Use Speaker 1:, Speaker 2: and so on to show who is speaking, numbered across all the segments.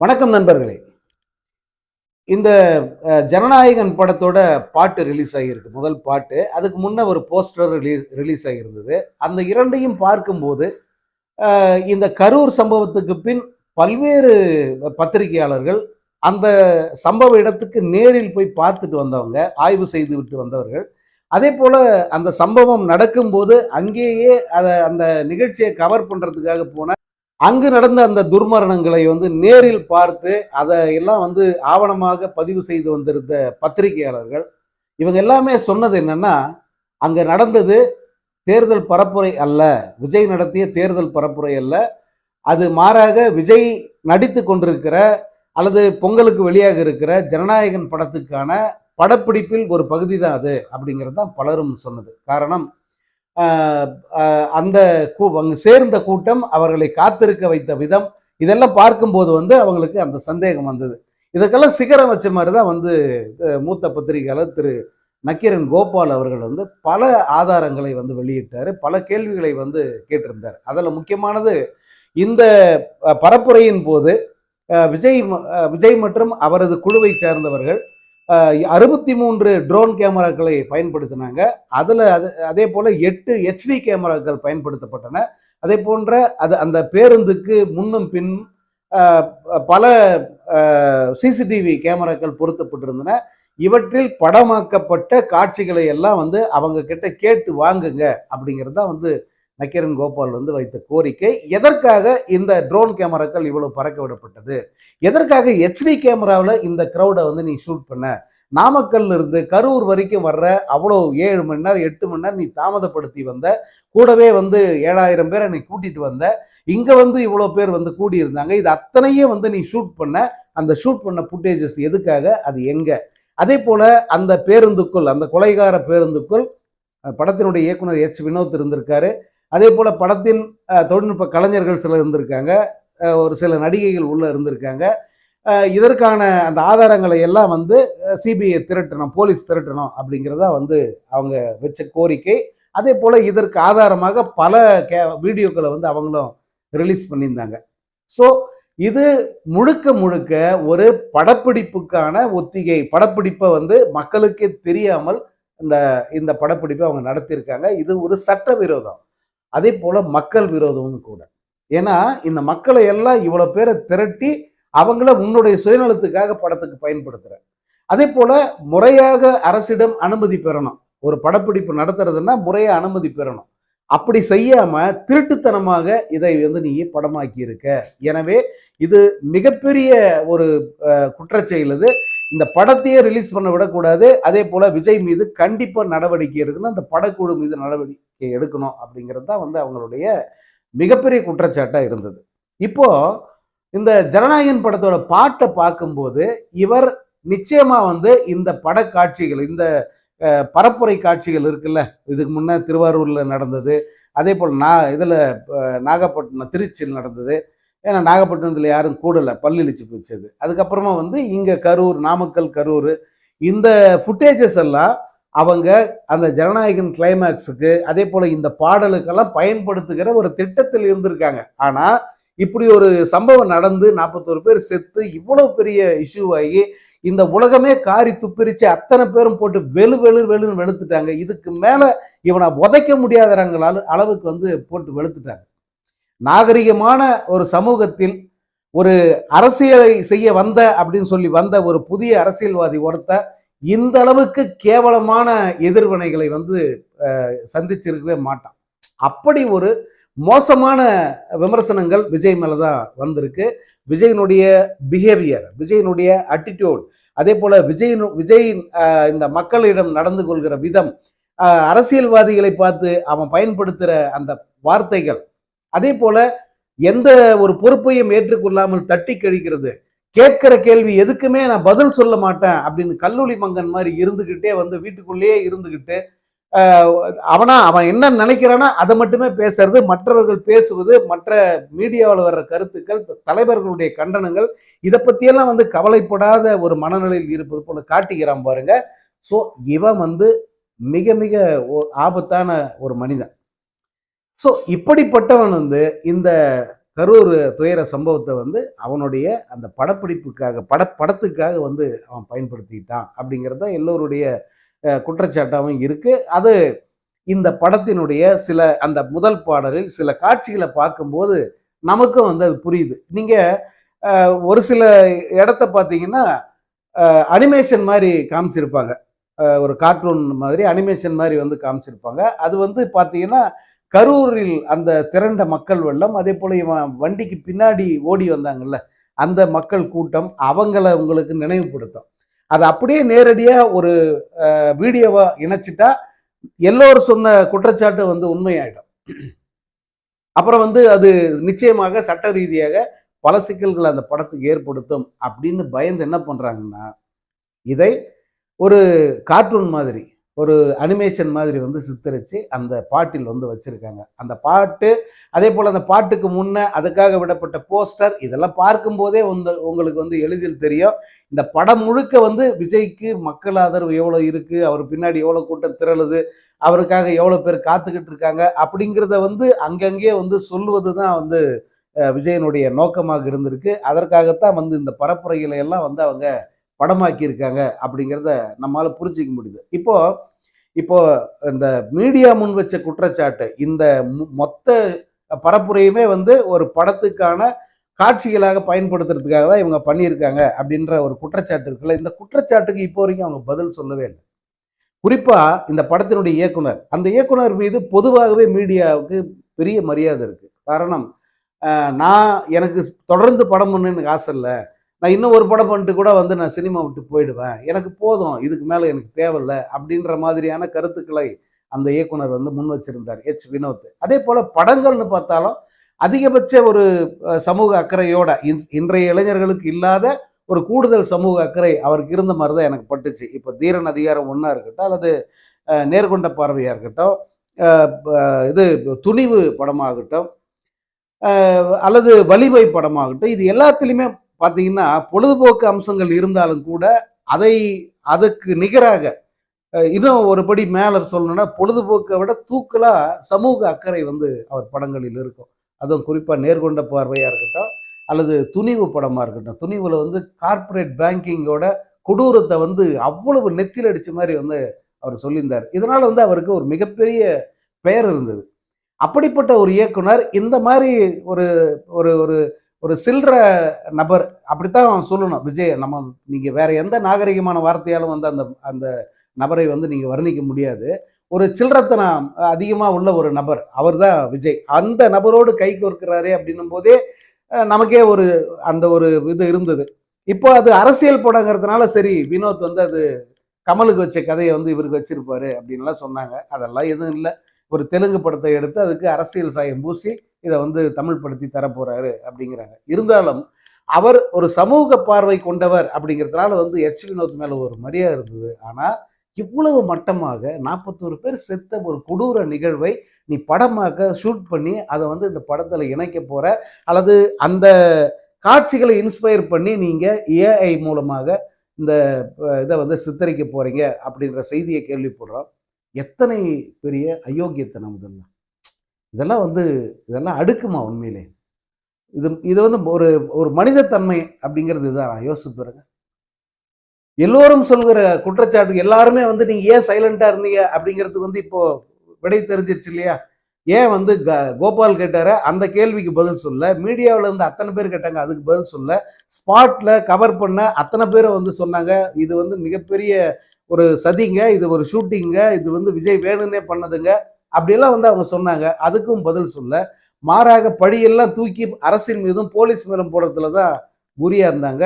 Speaker 1: வணக்கம் நண்பர்களே. இந்த ஜனநாயகன் படத்தோட பாட்டு ரிலீஸ் ஆகியிருக்கு. முதல் பாட்டு. அதுக்கு முன்ன ஒரு போஸ்டர் ரிலீஸ் ரிலீஸ் ஆகியிருந்தது. அந்த இரண்டையும் பார்க்கும்போது இந்த கரூர் சம்பவத்துக்கு பின் பல்வேறு பத்திரிகையாளர்கள் அந்த சம்பவ இடத்துக்கு நேரில் போய் பார்த்துட்டு வந்தவங்க ஆய்வு செய்து விட்டு வந்தவர்கள். அதே போல அந்த சம்பவம் நடக்கும்போது அங்கேயே அதை அந்த நிகழ்ச்சியை கவர் பண்ணுறதுக்காக போன அங்கு நடந்த அந்த துர்மரணங்களை வந்து நேரில் பார்த்து அதை எல்லாம் வந்து ஆவணமாக பதிவு செய்து வந்திருந்த பத்திரிகையாளர்கள் இவங்க எல்லாமே சொன்னது என்னன்னா அங்க நடந்தது தேர்தல் பரப்புரை அல்ல. விஜய் நடத்திய தேர்தல் பரப்புரை அல்ல. அது மாறாக விஜய் நடித்து கொண்டிருக்கிற அல்லது பொங்கலுக்கு வெளியாக இருக்கிற ஜனநாயகன் படத்துக்கான படப்பிடிப்பில் ஒரு பகுதி தான் அது அப்படிங்கிறது தான் பலரும் சொன்னது. காரணம் அந்த கூ- அங்கு சேர்ந்த கூட்டம் அவர்களை காத்திருக்க வைத்த விதம் இதெல்லாம் பார்க்கும்போது வந்து அவங்களுக்கு அந்த சந்தேகம் வந்தது. இதுக்கெல்லாம் சிகரம் வச்ச மாதிரி தான் வந்து மூத்த பத்திரிகையாளர் திரு நக்கீரன் கோபால் அவர்கள் வந்து பல ஆதாரங்களை வந்து வெளியிட்டார் பல கேள்விகளை வந்து கேட்டிருந்தார். அதில் முக்கியமானது இந்த பரப்புரையின் போது விஜய் விஜய் மற்றும் அவரது குழுவை சேர்ந்தவர்கள் அறுபத்தி மூன்று ட்ரோன் கேமராக்களை பயன்படுத்தினாங்க. அதில் அது அதே போல் எட்டு ஹெச்டி கேமராக்கள் பயன்படுத்தப்பட்டன. அதே போன்ற அது அந்த பேருந்துக்கு முன்னும் பின் பல சிசிடிவி கேமராக்கள் பொருத்தப்பட்டிருந்தன. இவற்றில் படமாக்கப்பட்ட காட்சிகளை எல்லாம் வந்து அவங்க கிட்ட கேட்டு வாங்குங்க அப்படிங்கிறது தான் வந்து நக்கீரன் கோபால் வந்து வைத்த கோரிக்கை எதற்காக இந்த ட்ரோன் கேமராக்கள் இவ்வளவு பறக்க விடப்பட்டது? எதற்காக ஹெச்டி கேமராவில் இந்த க்ரௌடை வந்து நீ ஷூட் பண்ண? நாமக்கல்ல இருந்து கரூர் வரைக்கும் வர்ற அவ்வளோ ஏழு மணி நேரம் எட்டு மணி நேரம் நீ தாமதப்படுத்தி வந்த கூடவே வந்து ஏழாயிரம் பேரை நீ கூட்டிட்டு வந்த இங்க வந்து இவ்வளோ பேர் வந்து கூடி இருந்தாங்க இது அத்தனையே வந்து நீ ஷூட் பண்ண அந்த ஷூட் பண்ண ஃபுட்டேஜஸ் எதுக்காக? அது எங்க? அதே போல அந்த பேருந்துக்குள் அந்த கொலைகார பேருந்துக்குள் படத்தினுடைய இயக்குனர் எச் வினோத் இருந்திருக்காரு. அதே போல் படத்தின் தொழில்நுட்ப கலைஞர்கள் சிலர் இருந்திருக்காங்க. ஒரு சில நடிகைகள் உள்ளே இருந்திருக்காங்க. இதற்கான அந்த ஆதாரங்களை எல்லாம் வந்து சிபிஐ திரட்டணும் போலீஸ் திரட்டணும் அப்படிங்கிறதா வந்து அவங்க வச்ச கோரிக்கை. அதே போல் இதற்கு ஆதாரமாக பல கே வீடியோக்களை வந்து அவங்களும் ரிலீஸ் பண்ணியிருந்தாங்க. ஸோ இது முழுக்க முழுக்க ஒரு படப்பிடிப்புக்கான ஒத்திகை. படப்பிடிப்பை வந்து மக்களுக்கே தெரியாமல் இந்த இந்த படப்பிடிப்பை அவங்க நடத்தியிருக்காங்க. இது ஒரு சட்ட விரோதம் அதே போல் மக்கள் விரோதமும் கூட. ஏன்னா இந்த மக்களை எல்லாம் இவ்வளோ பேரை திரட்டி அவங்கள உன்னுடைய சுயநலத்துக்காக படத்துக்கு பயன்படுத்துகிற அதே போல் முறையாக அரசிடம் அனுமதி பெறணும். ஒரு படப்பிடிப்பு நடத்துறதுன்னா முறையாக அனுமதி பெறணும். அப்படி செய்யாம திருட்டுத்தனமாக இதை வந்து நீ படமாக்கி இருக்க எனவே இது மிகப்பெரிய ஒரு குற்றச்செயல் இது. இந்த படத்தையே ரிலீஸ் பண்ண விடக்கூடாது. அதே போல் விஜய் மீது கண்டிப்பாக நடவடிக்கை எடுக்கணும். அந்த படக்குழு மீது நடவடிக்கை எடுக்கணும் அப்படிங்கிறது தான் வந்து அவங்களுடைய மிகப்பெரிய குற்றச்சாட்டாக இருந்தது. இப்போது இந்த ஜனநாயகன் படத்தோட பாட்டை பார்க்கும்போது இவர் நிச்சயமாக வந்து இந்த படக்காட்சிகள் இந்த பரப்புரை காட்சிகள் இருக்குல்ல இதுக்கு முன்னே திருவாரூரில் நடந்தது. அதே போல் நா இதில் நாகப்பட்டினம் திருச்சியில் நடந்தது. ஏன்னா நாகப்பட்டினத்தில் யாரும் கூடலை பல்லிழிச்சு போச்சது. அதுக்கப்புறமா வந்து இங்கே கரூர் நாமக்கல் கரூர் இந்த ஃபுட்டேஜஸ் எல்லாம் அவங்க அந்த ஜனநாயகன் கிளைமேக்ஸுக்கு அதே போல் இந்த பாடலுக்கெல்லாம் பயன்படுத்துகிற ஒரு திட்டத்தில் இருந்திருக்காங்க. ஆனால் இப்படி ஒரு சம்பவம் நடந்து நாற்பத்தோரு பேர் செத்து இவ்வளோ பெரிய இஷ்யூவாகி இந்த உலகமே காரி துப்பிரிச்சு அத்தனை பேரும் போட்டு வெளு வெளு வெளுன்னு வெளுத்துட்டாங்க. இதுக்கு மேலே இவனை உதைக்க முடியாதவங்களால அளவுக்கு வந்து போட்டு வெளுத்துட்டாங்க. நாகரிகமான ஒரு சமூகத்தில் ஒரு அரசியலை செய்ய வந்த அப்படின்னு சொல்லி வந்த ஒரு புதிய அரசியல்வாதி ஒருத்த இந்த அளவுக்கு கேவலமான எதிர்வினைகளை வந்து சந்திச்சிருக்கவே மாட்டான். அப்படி ஒரு மோசமான விமர்சனங்கள் விஜய் மேலே தான் வந்திருக்கு. விஜயனுடைய பிஹேவியர் விஜயனுடைய அட்டிடியூட் அதே போல விஜயின் விஜய் இந்த மக்களிடம் நடந்து கொள்கிற விதம் அரசியல்வாதிகளை பார்த்து அவன் பயன்படுத்துகிற அந்த வார்த்தைகள் அதே போல எந்த ஒரு பொறுப்பையும் ஏற்றுக்கொள்ளாமல் தட்டி கழிக்கிறது. கேட்கிற கேள்வி எதுக்குமே நான் பதில் சொல்ல மாட்டேன் அப்படின்னு கல்லூரி மங்கன் மாதிரி இருந்துகிட்டே வந்து வீட்டுக்குள்ளேயே இருந்துக்கிட்டு அவனா அவன் என்ன நினைக்கிறானா அதை மட்டுமே பேசுறது மற்றவர்கள் பேசுவது மற்ற மீடியாவில் வர்ற கருத்துக்கள் தலைவர்களுடைய கண்டனங்கள் இதை பற்றியெல்லாம் வந்து கவலைப்படாத ஒரு மனநிலையில் இருப்பது போல காட்டுகிறான் பாருங்க. ஸோ இவன் வந்து மிக மிக ஆபத்தான ஒரு மனிதன். ஸோ இப்படிப்பட்டவன் வந்து இந்த கரூர் துயர சம்பவத்தை வந்து அவனுடைய அந்த படப்பிடிப்புக்காக பட படத்துக்காக வந்து அவன் பயன்படுத்திக்கிட்டான் அப்படிங்கிறத எல்லோருடைய குற்றச்சாட்டாகவும் இருக்குது அது இந்த படத்தினுடைய சில அந்த முதல் பாடலில் சில காட்சிகளை பார்க்கும்போது நமக்கும் வந்து அது புரியுது. நீங்கள் ஒரு சில இடத்த பார்த்தீங்கன்னா அனிமேஷன் மாதிரி காமிச்சிருப்பாங்க. ஒரு கார்ட்டூன் மாதிரி அனிமேஷன் மாதிரி வந்து காமிச்சிருப்பாங்க. அது வந்து பார்த்தீங்கன்னா கரூரில் அந்த திரண்ட மக்கள் வெள்ளம் அதே போல இவன் வண்டிக்கு பின்னாடி ஓடி வந்தாங்கல்ல அந்த மக்கள் கூட்டம் அவங்கள உங்களுக்கு நினைவுபடுத்தும். அது அப்படியே நேரடியாக ஒரு வீடியோவை இணைச்சிட்டா எல்லோரும் சொன்ன குற்றச்சாட்டு வந்து உண்மையாயிடும். அப்புறம் வந்து அது நிச்சயமாக சட்ட ரீதியாக பல சிக்கல்களை அந்த படத்துக்கு ஏற்படுத்தும் அப்படின்னு பயந்து என்ன பண்ணுறாங்கன்னா இதை ஒரு கார்ட்டூன் மாதிரி ஒரு அனிமேஷன் மாதிரி வந்து சித்தரித்து அந்த பாட்டில் வந்து வச்சுருக்காங்க. அந்த பாட்டு அதே போல் அந்த பாட்டுக்கு முன்னே அதுக்காக விடப்பட்ட போஸ்டர் இதெல்லாம் பார்க்கும்போதே வந்து உங்களுக்கு வந்து எளிதில் தெரியும். இந்த படம் முழுக்க வந்து விஜய்க்கு மக்கள் ஆதரவு எவ்வளோ இருக்குது அவர் பின்னாடி எவ்வளோ கூட்டம் திரளுது அவருக்காக எவ்வளோ பேர் காத்துக்கிட்டு இருக்காங்க அப்படிங்கிறத வந்து அங்கங்கே வந்து சொல்லுவது தான் வந்து விஜயனுடைய நோக்கமாக இருந்திருக்கு. அதற்காகத்தான் வந்து இந்த பரப்புரைகளை எல்லாம் வந்து அவங்க படமாக்கி இருக்காங்க அப்படிங்கிறத நம்மளால் புரிஞ்சிக்க முடியுது. இப்போ இப்போ இந்த மீடியா முன் வச்ச குற்றச்சாட்டு இந்த மொத்த பரப்புரையுமே வந்து ஒரு படத்துக்கான காட்சிகளாக பயன்படுத்துறதுக்காக தான் இவங்க பண்ணியிருக்காங்க அப்படின்ற ஒரு குற்றச்சாட்டு இருக்குல்ல. இந்த குற்றச்சாட்டுக்கு இப்போ வரைக்கும் அவங்க பதில் சொல்லவே இல்லை. குறிப்பாக இந்த படத்தினுடைய இயக்குனர் அந்த இயக்குனர் மீது பொதுவாகவே மீடியாவுக்கு பெரிய மரியாதை இருக்குது காரணம் நான் எனக்கு தொடர்ந்து படம் பண்ணு எனக்கு ஆசை இல்லை. நான் இன்னும் ஒரு படம் பண்ணிட்டு கூட வந்து நான் சினிமா விட்டு போயிடுவேன். எனக்கு போதும். இதுக்கு மேலே எனக்கு தேவையில்லை அப்படின்ற மாதிரியான கருத்துக்களை அந்த இயக்குனர் வந்து முன் வச்சிருந்தார். எச். வினோத். அதே போல் படங்கள்னு பார்த்தாலும் அதிகபட்ச ஒரு சமூக அக்கறையோட இன்- இன்றைய இளைஞர்களுக்கு இல்லாத ஒரு கூடுதல் சமூக அக்கறை அவருக்கு இருந்த மாதிரி தான் எனக்கு பட்டுச்சு. இப்போ தீரன் அதிகாரம் ஒன்றா இருக்கட்டும் அல்லது நேர்கொண்ட பார்வையாக இருக்கட்டும் இது துணிவு படமாகட்டும் அல்லது வலிமை படமாகட்டும் இது எல்லாத்துலேயுமே பார்த்தீங்கன்னா பொழுதுபோக்கு அம்சங்கள் இருந்தாலும் கூட அதை அதுக்கு நிகராக இன்னும் ஒரு படி மேலே சொல்லணும்னா பொழுதுபோக்கை விட தூக்கலாக சமூக அக்கறை வந்து அவர் படங்களில் இருக்கும். அதுவும் குறிப்பாக நேர்கொண்ட பார்வையாக இருக்கட்டும் அல்லது துணிவு படமாக இருக்கட்டும். துணிவில் வந்து கார்ப்பரேட் பேங்கிங்கோட கொடூரத்தை வந்து அவ்வளவு நெத்தில் அடித்த மாதிரி வந்து அவர் சொல்லியிருந்தார். இதனால் வந்து அவருக்கு ஒரு மிகப்பெரிய பெயர் இருந்தது. அப்படிப்பட்ட ஒரு இயக்குனர் இந்த மாதிரி ஒரு ஒரு ஒரு ஒரு சில்லற நபர் அப்படித்தான் அவன் சொல்லணும். விஜய் நம்ம நீங்கள் வேற எந்த நாகரிகமான வார்த்தையாலும் வந்து அந்த அந்த நபரை வந்து நீங்கள் வர்ணிக்க முடியாது. ஒரு சில்லறத்தனம் அதிகமாக உள்ள ஒரு நபர் அவர் தான் விஜய். அந்த நபரோடு கை கோர்க்கிறாரே அப்படின்னும் போதே நமக்கே ஒரு அந்த ஒரு இது இருந்தது. இப்போ அது அரசியல் படங்கிறதுனால சரி வினோத் வந்து அது கமலுக்கு வச்ச கதையை வந்து இவருக்கு வச்சிருப்பாரு அப்படின்லாம் சொன்னாங்க. அதெல்லாம் எதுவும் இல்லை. ஒரு தெலுங்கு படத்தை எடுத்து அதுக்கு அரசியல் சாயம் பூசி இதை வந்து தமிழ் படுத்தி தரப்போறாரு அப்படிங்கிறாங்க. இருந்தாலும் அவர் ஒரு சமூக பார்வை கொண்டவர் அப்படிங்கிறதுனால வந்து எச் வினோத் மேலே ஒரு மரியாதை இருந்தது. ஆனால் இவ்வளவு மட்டமாக நாற்பத்தோரு பேர் செத்த ஒரு கொடூர நிகழ்வை நீ படமாக்க ஷூட் பண்ணி அதை வந்து இந்த படத்தில் இணைக்க போகிற அல்லது அந்த காட்சிகளை இன்ஸ்பயர் பண்ணி நீங்கள் ஏஐ மூலமாக இந்த இதை வந்து சித்தரிக்க போகிறீங்க அப்படின்ற செய்தியை கேள்விப்படுறோம். எத்தனை பெரிய அயோக்கியத்தனம் இதெல்லாம்? இதெல்லாம் வந்து இதெல்லாம் அடுக்குமா உண்மையிலே? இது இது வந்து ஒரு ஒரு மனிதத்தன்மை அப்படிங்கிறது இதுதான். நான் யோசிச்சு பாருங்க. எல்லோரும் சொல்கிற குற்றச்சாட்டு எல்லாருமே வந்து நீங்கள் ஏன் சைலண்டாக இருந்தீங்க அப்படிங்கிறதுக்கு வந்து இப்போ விடை தெரிஞ்சிருச்சு இல்லையா? ஏன் வந்து க- கோபால் கேட்டார அந்த கேள்விக்கு பதில் சொல்ல மீடியாவில் இருந்து அத்தனை பேர் கேட்டாங்க அதுக்கு பதில் சொல்ல ஸ்பாட்டில் கவர் பண்ண அத்தனை பேரை வந்து சொன்னாங்க. இது வந்து மிகப்பெரிய ஒரு சதிங்க இது ஒரு ஷூட்டிங்க இது வந்து விஜய் வேணும்னே பண்ணதுங்க. அப்படியெல்லாம் வந்து அவங்க சொன்னாங்க. அதுக்கும் பதில் சொல்ல மாறாக படியெல்லாம் தூக்கி அரசின் மீதும் போலீஸ் மீதும் போடுறதுல தான் குறியா இருந்தாங்க.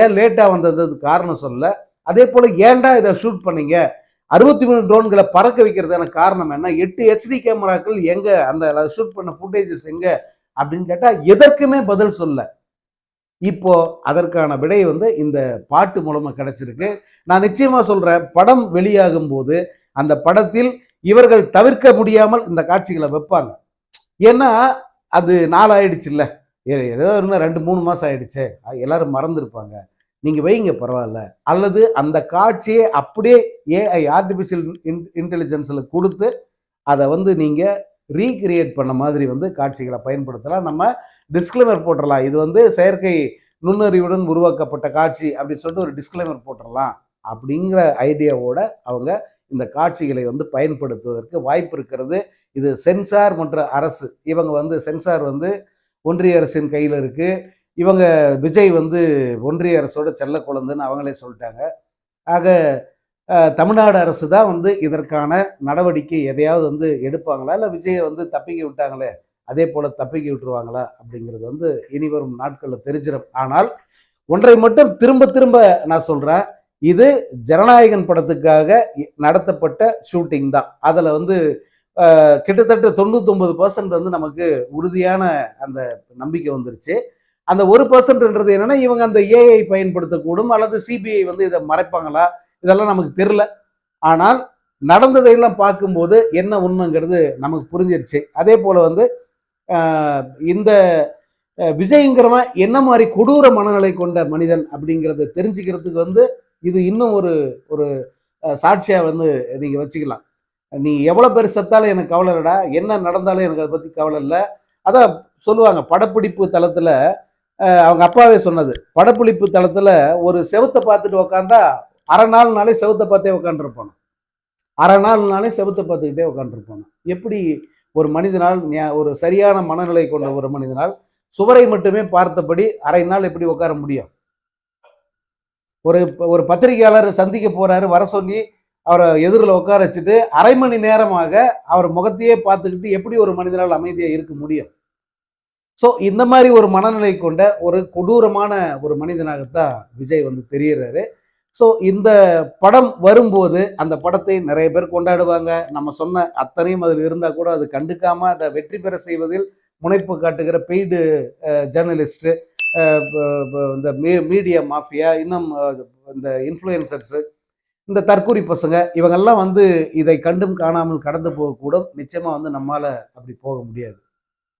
Speaker 1: ஏன் லேட்டாக வந்ததுக்கு காரணம் சொல்ல அதே போல் ஏன்டா இதை ஷூட் பண்ணீங்க? அறுபத்தி மூணு ட்ரோன்களை பறக்க வைக்கிறதுக்கான காரணம் என்ன? எட்டு ஹெச்டி கேமராக்கள் எங்கே? அந்த ஷூட் பண்ண ஃபுட்டேஜஸ் எங்கே? அப்படின்னு கேட்டால் எதற்குமே பதில் சொல்ல. இப்போ அதற்கான விடை வந்து இந்த பாட்டு மூலமாக கிடைச்சிருக்கு. நான் நிச்சயமாக சொல்கிறேன் படம் வெளியாகும் போது அந்த படத்தில் இவர்கள் தவிர்க்க முடியாமல் இந்த காட்சிகளை வைப்பாங்க. ஏன்னா அது நாள் ஆயிடுச்சு ஏதோ இன்னும் ரெண்டு மூணு மாதம் ஆயிடுச்சு. அது எல்லாரும் மறந்துருப்பாங்க. நீங்கள் வைங்க பரவாயில்ல. அல்லது அந்த காட்சியை அப்படியே ஏஐ ஆர்டிஃபிஷியல் இன் இன்டெலிஜென்ஸில் கொடுத்து அதை வந்து நீங்கள் ரீக்ரியேட் பண்ண மாதிரி வந்து காட்சிகளை பயன்படுத்தலாம். நம்ம டிஸ்க்ளைமர் போட்டுடலாம் இது வந்து செயற்கை நுண்ணறிவுடன் உருவாக்கப்பட்ட காட்சி அப்படின்னு சொல்லிட்டு ஒரு டிஸ்க்ளைமர் போட்டுடலாம் அப்படிங்கிற ஐடியாவோட அவங்க இந்த காட்சிகளை வந்து பயன்படுத்துவதற்கு வாய்ப்பு இருக்கிறது. இது சென்சார் மற்றும் அரசு. இவங்க வந்து சென்சார் வந்து ஒன்றிய அரசின் கையில் இருக்கு. இவங்க விஜய் வந்து ஒன்றிய அரசோட செல்ல குழந்தைன்னு அவங்களே சொல்லிட்டாங்க. ஆக தமிழ்நாடு அரசு தான் வந்து இதற்கான நடவடிக்கை எதையாவது வந்து எடுப்பாங்களா? இல்லை விஜயை வந்து தப்பிக்க விட்டாங்களே அதே போல தப்பிக்க விட்டுருவாங்களா? அப்படிங்கிறது வந்து இனி வரும் நாட்களில் தெரிஞ்சிடும். ஆனால் ஒன்றை மட்டும் திரும்ப திரும்ப நான் சொல்கிறேன் இது ஜனநாயகன் படத்துக்காக இ- நடத்தப்பட்ட ஷூட்டிங் தான். அதில் வந்து கிட்டத்தட்ட தொண்ணூத்தொம்பது பர்சன்ட் வந்து நமக்கு உறுதியான அந்த நம்பிக்கை வந்துருச்சு. அந்த ஒரு பர்சன்ட்ன்றது என்னென்னா இவங்க அந்த ஏஐ பயன்படுத்தக்கூடும் அல்லது சிபிஐ வந்து இதை மறைப்பாங்களா? இதெல்லாம் நமக்கு தெரில ஆனால் நடந்ததையெல்லாம் பார்க்கும்போது என்ன உண்மைங்கிறது நமக்கு புரிஞ்சிருச்சு. அதே போல் வந்து இந்த விஜய்ங்கிறவன் என்ன மாதிரி கொடூர மனநிலை கொண்ட மனிதன் அப்படிங்கிறத தெரிஞ்சுக்கிறதுக்கு வந்து இது இன்னும் ஒரு ஒரு சாட்சியாக வந்து நீங்கள் வச்சுக்கலாம். நீ எவ்வளோ பேர் செத்தாலும் எனக்கு கவலை இல்லைடா. என்ன நடந்தாலும் எனக்கு அதை பற்றி கவலை இல்லை. அதான் சொல்லுவாங்க படப்பிடிப்பு தளத்தில் அவங்க அப்பாவே சொன்னது. படப்பிடிப்பு தளத்தில் ஒரு செவத்தை பார்த்துட்டு உக்காந்தா அரை நாள்னாலே செவத்தை பார்த்தே உட்காந்துருப்பானு அரை நாள்னாலே செவத்தை பார்த்துக்கிட்டே உட்காந்துருப்பானு எப்படி ஒரு மனிதனால் ஒரு சரியான மனநிலை கொண்ட ஒரு மனிதனால் சுவரை மட்டுமே பார்த்தபடி அரை நாள் எப்படி உட்கார முடியும்? ஒரு ஒரு பத்திரிகையாளர் சந்திக்க போறாரு வர சொல்லி அவரை எதிரில் உட்கார வச்சுட்டு அரை மணி நேரமாக அவர் முகத்தையே பார்த்துக்கிட்டு எப்படி ஒரு மனிதனால் அமைதியாக இருக்க முடியும்? ஸோ இந்த மாதிரி ஒரு மனநிலை கொண்ட ஒரு கொடூரமான ஒரு மனிதனாகத்தான் விஜய் வந்து தெரிகிறாரு ஸோ இந்த படம் வரும்போது அந்த படத்தை நிறைய பேர் கொண்டாடுவாங்க. நம்ம சொன்ன அத்தனையும் அதில் இருந்தால் கூட அது கண்டுக்காமல் அதை வெற்றி பெற செய்வதில் முனைப்பு காட்டுகிற பெய்டு ஜேர்னலிஸ்ட்டு இந்த மீ மீடியா மாஃபியா இன்னும் இந்த இன்ஃப்ளூயன்சர்ஸு இந்த தற்கூரி பசங்க இவங்கெல்லாம் வந்து இதை கண்டும் காணாமல் கடந்து போகக்கூடும். நிச்சயமாக வந்து நம்மால் அப்படி போக முடியாது.